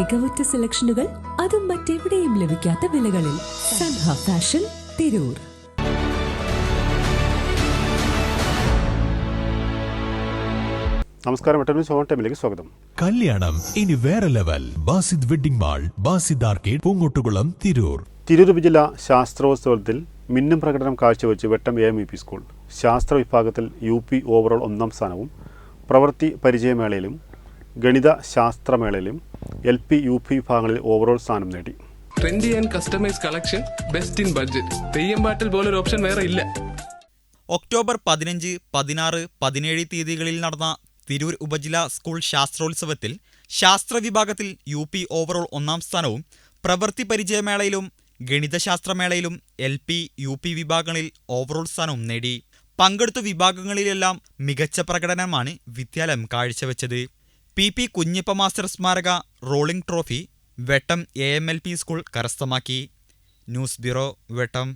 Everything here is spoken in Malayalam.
മികവുറ്റ സെലക്ഷനുകൾ അതും മറ്റെവിടെയും ലഭിക്കാത്ത വിലകളിൽ സൻഹ ഫാഷൻ തിരൂർ. നമസ്കാരം ടൈമിലേക്ക് സ്വാഗതം. കല്യാണം ഇനി വേറെ level. Basid wedding mall Basid arcade Poonkottukulam Tirur. Tirur ഉപജില്ല ശാസ്ത്രോത്സവത്തിൽ മിന്നും പ്രകടനം കാഴ്ചവെച്ച് Vettam A M U P school. ശാസ്ത്ര വിഭാഗത്തിൽ യു പി ഓവറോൾ ഒന്നാം സ്ഥാനവും പ്രവൃത്തി പരിചയമേളയിലും ഗണിത ശാസ്ത്രമേളയിലും എൽ പി യു പി വിഭാഗങ്ങളിൽ ഓവറോൾ സ്ഥാനം നേടി. Trendy and customise collection best in budget Theyyam പാട്ടിൽ പോലൊരു ഓപ്ഷൻ വേറെ ഇല്ല. ഒക്ടോബർ പതിനഞ്ച് പതിനാറ് പതിനേഴ് തീയതികളിൽ നടന്ന തിരൂർ ഉപജില്ലാ സ്കൂൾ ശാസ്ത്രോത്സവത്തിൽ ശാസ്ത്ര വിഭാഗത്തിൽ യു പി ഓവറോൾ ഒന്നാം സ്ഥാനവും പ്രവൃത്തി പരിചയമേളയിലും ഗണിതശാസ്ത്രമേളയിലും എൽ പി യു പി വിഭാഗങ്ങളിൽ ഓവറോൾ സ്ഥാനവും നേടി. പങ്കെടുത്ത വിഭാഗങ്ങളിലെല്ലാം മികച്ച പ്രകടനമാണ് വിദ്യാലയം കാഴ്ചവെച്ചത്. പി പി കുഞ്ഞിപ്പ മാസ്റ്റർ സ്മാരക rolling trophy Vettam A M L P school കരസ്ഥമാക്കി. News bureau Vettam.